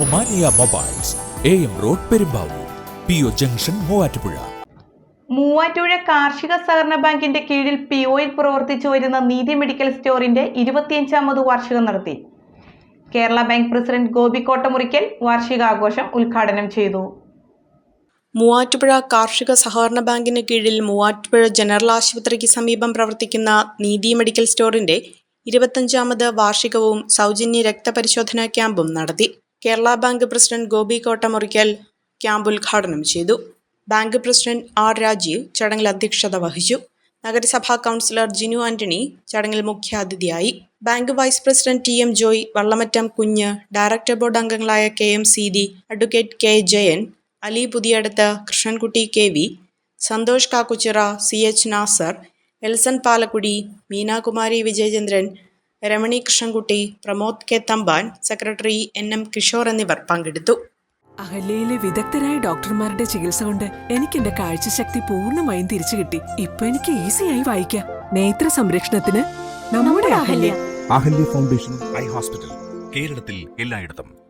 Omania mobiles A M road Perumbavoor P O junction Muvattupuzha. Muvattupuzha കാർഷിക സഹകരണ ബാങ്കിന്റെ കീഴിൽ പി ഒയിൽ പ്രവർത്തിച്ചു വരുന്ന നീതി മെഡിക്കൽ സ്റ്റോറിന്റെ ഇരുപത്തിയഞ്ചാമത് വാർഷികം നടത്തി. കേരള ബാങ്ക് പ്രസിഡന്റ് ഗോപി കോട്ടമുറിക്കൽ വാർഷികാഘോഷം ഉദ്ഘാടനം ചെയ്തു. മൂവാറ്റുപുഴ കാർഷിക സഹകരണ ബാങ്കിന് കീഴിൽ മൂവാറ്റുപുഴ ജനറൽ ആശുപത്രിക്ക് സമീപം പ്രവർത്തിക്കുന്ന നീതി മെഡിക്കൽ സ്റ്റോറിന്റെ ഇരുപത്തഞ്ചാമത് വാർഷികവും സൗജന്യ രക്തപരിശോധനാ ക്യാമ്പും നടത്തി. Kerala bank president Gopi Kottamurikkal camp ഉദ്ഘാടനം ചെയ്തു. ബാങ്ക് പ്രസിഡന്റ് ആർ രാജീവ് ചടങ്ങിൽ അധ്യക്ഷത വഹിച്ചു. നഗരസഭാ കൗൺസിലർ ജിനു ആന്റണി ചടങ്ങിൽ മുഖ്യാതിഥിയായി. Bank vice president T M Joy Vallamattam Kunju director board അംഗങ്ങളായ K M Seethi advocate K Jayan Ali Puthiyadath Krishnankutty K V Santhosh Kakkuchira C H Nasar Elson Palakkudi Meenakumari Vijayachandran Ramani Krishnankutty Pramod K Thampan secretary N M Kishore എന്നിവർ പങ്കെടുത്തു. അഹല്യയിലെ വിദഗ്ധരായ ഡോക്ടർമാരുടെ ചികിത്സ കൊണ്ട് എനിക്ക് എന്റെ കാഴ്ചശക്തി പൂർണമായും തിരിച്ചു കിട്ടി. ഇപ്പൊ എനിക്ക് ഈസിയായി വായിക്കാം. നേത്ര സംരക്ഷണത്തിന് നമ്മുടെ Ahalya. Ahalya foundation eye hospital കേരളത്തിൽ എല്ലായിടത്തും.